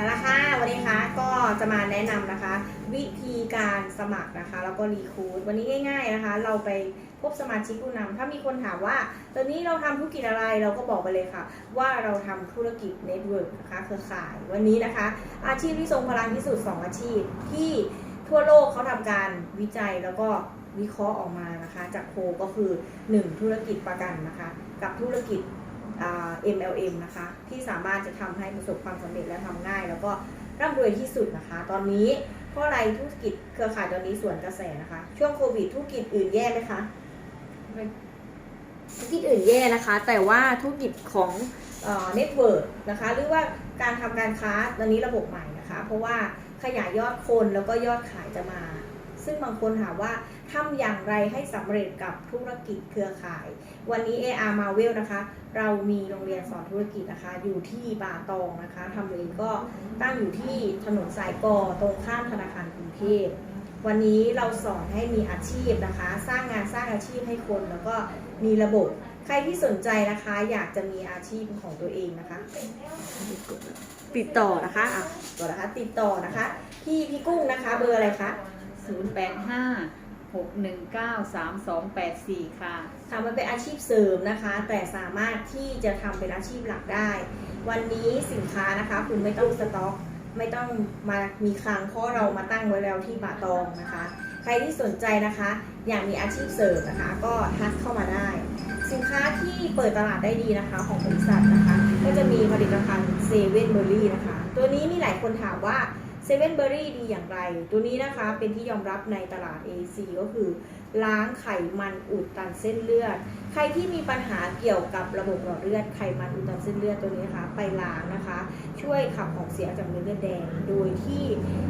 มาแล้วค่ะวันนี้คะก็จะมาแนะนำนะคะ วิธีการสมัครนะคะ แล้วก็รีคูดวันนี้ง่าย ๆนะคะ เราไปพบสมาชิกผู้นำถ้ามีคนถามว่า ตอนนี้เราทำธุรกิจอะไรเราก็บอกไปเลยค่ะ ว่าเราทำธุรกิจเน็ตเวิร์กนะคะเครือข่ายวันนี้นะคะ อาชีพที่ทรงพลังที่สุด 2 อาชีพ ที่ทั่วโลกเขาทำการวิจัยแล้วก็วิเคราะห์ออกมานะคะ จากโพก็คือ 1 ธุรกิจประกันนะคะ กับธุรกิจ MLM นะคะ ที่สามารถจะทำให้ประสบความสำเร็จและทำง่าย แล้วก็ร่ำรวยที่สุดนะคะ ตอนนี้เพราะอะไรธุรกิจเครือข่ายตอนนี้ส่วนกระแสนะคะ ช่วงโควิดธุรกิจอื่นแย่ไหมคะธุรกิจอื่นแย่นะคะ แต่ว่าธุรกิจของเน็ตเวิร์กนะคะหรือว่าการทำการค้าตอนนี้ระบบใหม่นะคะ เพราะว่าขยายยอดคนแล้วก็ยอดขายจะมา ซึ่งบางคนถามว่าทำอย่างไรให้สำเร็จกับธุรกิจเครือข่าย วันนี้ AR Marvel นะคะ เรามีโรงเรียนสอนธุรกิจนะคะ อยู่ที่ป่าตองนะคะทำเลก็ตั้งอยู่ที่ถนนสายกอตรงข้ามธนาคารกรุงเทพวันนี้เราสอนให้มีอาชีพนะคะ สร้างงานสร้างอาชีพให้คน แล้วก็มีระบบใครที่สนใจนะคะ อยากจะมีอาชีพของตัวเองนะคะ ติดต่อนะคะอะตัวนะคะติดต่อนะคะที่พี่กุ้งนะคะ เบอร์อะไรคะ 06193284 ค่ะทำมันเป็นอาชีพเสริมนะคะ แต่สามารถที่จะทำเป็นอาชีพหลักได้ วันนี้สินค้านะคะ คุณไม่ต้องสต็อก ไม่ต้องมามีคลังเพราะเรามาตั้งไว้แล้วที่ป่าตองนะคะ ใครที่สนใจนะคะ อยากมีอาชีพเสริมนะคะ ก็ทักเข้ามาได้ สินค้าที่เปิดตลาดได้ดีนะคะ ของบริษัทนะคะ ก็จะมีผลิตภัณฑ์เซเว่นเบอร์รี่นะคะ ตัวนี้มีหลายคนถามว่า เซเว่นเบอร์รี่ดีอย่างไร ตัวนี้นะคะเป็นที่ยอมรับในตลาด AC ก็คือล้างไขมันอุดตันเส้นเลือด ใครที่มีปัญหาเกี่ยวกับระบบหลอดเลือดไขมันอุดตันเส้นเลือดตัวนี้นะคะ ไปล้างนะคะ ช่วยขับของเสียจากเม็ดเลือดแดง โดยที่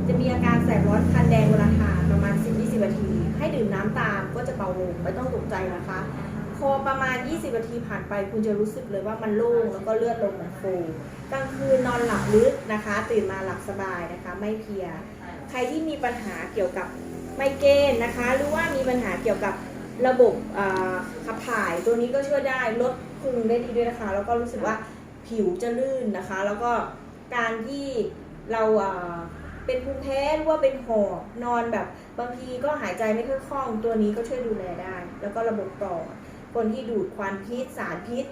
จะมีอาการแสบร้อนคันแดงเวลาทานประมาณ 10-20นาที ให้ดื่มน้ำตามก็จะเบาลงไม่ต้องตกใจนะคะ พอประมาณ 20นาทีผ่านไปคุณจะรู้สึกเลยว่ามันโล่งแล้วก็เลือดลมมันฟูกลางคืนนอนหลับลึกนะคะ ตื่นมาหลับสบายนะคะ ไม่เพลีย ใครที่มีปัญหาเกี่ยวกับไมเกรนนะคะ หรือว่ามีปัญหาเกี่ยวกับระบบอ่าขับถ่ายตัวนี้ก็ช่วยได้ลดพุงได้ดีด้วยนะคะ แล้วก็รู้สึกว่าผิวจะลื่นนะคะ แล้วก็การที่เราอ่าเป็นภูมิแพ้หรือว่าเป็นหอบนอนแบบบางทีก็หายใจไม่ค่อยคล่องตัวนี้ก็ช่วยดูแลได้ แล้วก็ระบบปอด คนที่ดูดควันพิษสารพิษ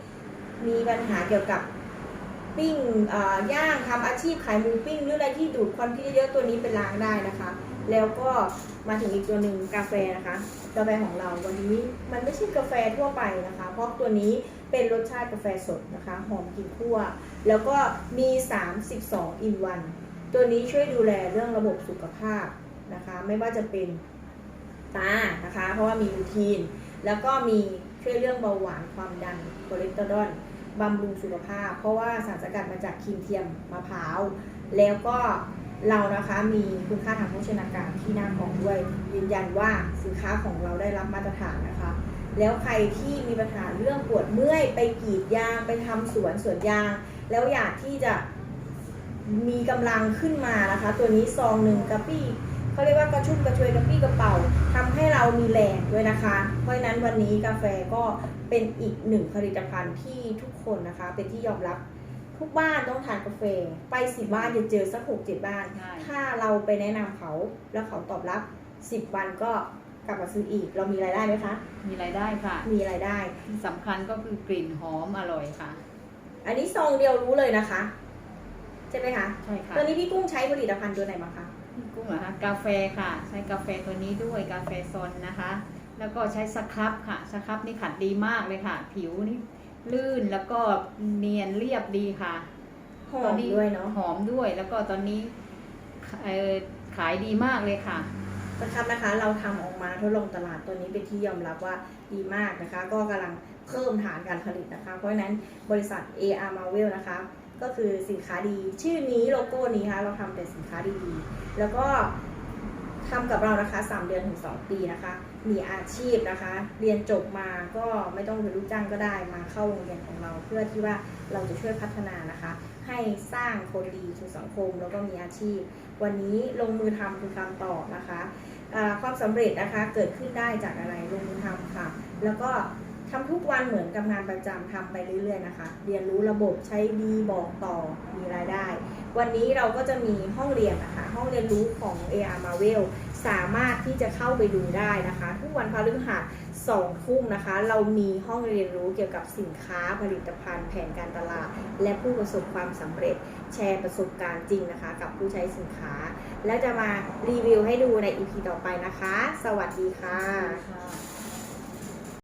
มีปัญหาเกี่ยวกับปิ้งย่างทำอาชีพขายหมูปิ้งหรืออะไรที่ดูดควันพิษเยอะตัวนี้เป็นล้างได้นะคะ แล้วก็มาถึงอีกตัวหนึ่งกาแฟนะคะกาแฟของเราวันนี้มันไม่ใช่กาแฟทั่วไปนะคะ เพราะตัวนี้เป็นรสชาติกาแฟสดนะคะหอมกลิ่นคั่ว แล้วก็มี 32 อินวัน ตัวนี้ช่วยดูแลเรื่องระบบสุขภาพนะคะ ไม่ว่าจะเป็นตานะคะ เพราะว่ามีลูทีน แล้วก็มี ช่วยเรื่องเบาหวานความดันคอเลสเตอรอลบำรุงสุขภาพ เพราะว่าสารสกัดมาจากครีมเทียมมะพร้าว แล้วก็เรานะคะมีคุณค่าทางโภชนาการที่น่าของด้วย ยืนยันว่าสินค้าของเราได้รับมาตรฐานนะคะ แล้วใครที่มีปัญหาเรื่องปวดเมื่อยไปกรีดยางไปทำสวนสวนยาง แล้วอยากที่จะมีกำลังขึ้นมานะคะ ตัวนี้ซองหนึ่งกระปี้ เขาเรียกว่ากระชุ่มกระชวยกระปี้กระเป๋าทำให้เรามีแรงด้วยนะคะ เพราะฉะนั้นวันนี้กาแฟก็เป็นอีกหนึ่งผลิตภัณฑ์ที่ทุกคนนะคะ เป็นที่ยอมรับทุกบ้านต้องทานกาแฟ ไปสิบ้านจะเจอสักหกเจ็ดบ้านใช่ถ้าเราไปแนะนำเขาแล้วเขาตอบรับสิบวันก็กลับมาซื้ออีก เรามีรายได้ไหมคะ มีรายได้ค่ะ มีรายได้ที่สำคัญก็คือกลิ่นหอมอร่อยค่ะ อันนี้ซองเดียวรู้เลยนะคะ ใช่ไหมคะ ใช่ค่ะตัวนี้พี่กุ้งใช้ผลิตภัณฑ์ตัวไหนบ้างคะพี่ กุ้งเหรอคะกาแฟค่ะ ใช้กาแฟตัวนี้ด้วยกาแฟซอนนะคะ แล้วก็ใช้สครับค่ะสครับนี่ขัดดีมากเลยค่ะ ผิวนี่ลื่นแล้วก็เนียนเรียบดีค่ะหอตอนมนี้ด้วยเนาะหอมด้วย แล้วก็ตอนนี้เอ่อขายดีมากเลยค่ะนะครับนะคะเราทำออกมาทดลองตลาดตัวนี้เป็นที่ยอมรับว่าดีมากนะคะ ก็กำลังเพิ่มฐานการผลิตนะคะ เพราะฉะนั้นบริษัท AR Marvel นะคะ ก็คือสินค้าดี ชื่อนี้โลโก้นี้นะคะเราทำแต่สินค้าดีๆ แล้วก็ทำกับเรานะคะ 3 เดือนถึง 2 ปีนะคะ มีอาชีพนะคะ เรียนจบมาก็ไม่ต้องเป็นลูกจ้างก็ได้มาเข้าโรงเรียนของเรา เพื่อที่ว่าเราจะช่วยพัฒนานะคะ ให้สร้างคนดีสู่สังคมแล้วก็มีอาชีพ วันนี้ลงมือทำคือคำตอบนะคะความสำเร็จนะคะเกิดขึ้นได้จากอะไรลงมือทำค่ะ แล้วก็ ทำทุกวันเหมือนกับงานประจำทำไปเรื่อยๆนะคะ เรียนรู้ระบบใช้ดีบอกต่อมีรายได้ วันนี้เราก็จะมีห้องเรียนนะคะ ห้องเรียนรู้ของ AR Marvel สามารถที่จะเข้าไปดูได้นะคะ ทุกวันพฤหัสสองทุ่มนะคะ เรามีห้องเรียนรู้เกี่ยวกับสินค้าผลิตภัณฑ์แผนการตลาด และผู้ประสบความสำเร็จแชร์ประสบการณ์จริงนะคะ กับผู้ใช้สินค้า แล้วจะมารีวิวให้ดูใน EP ต่อไปนะคะ สวัสดีค่ะ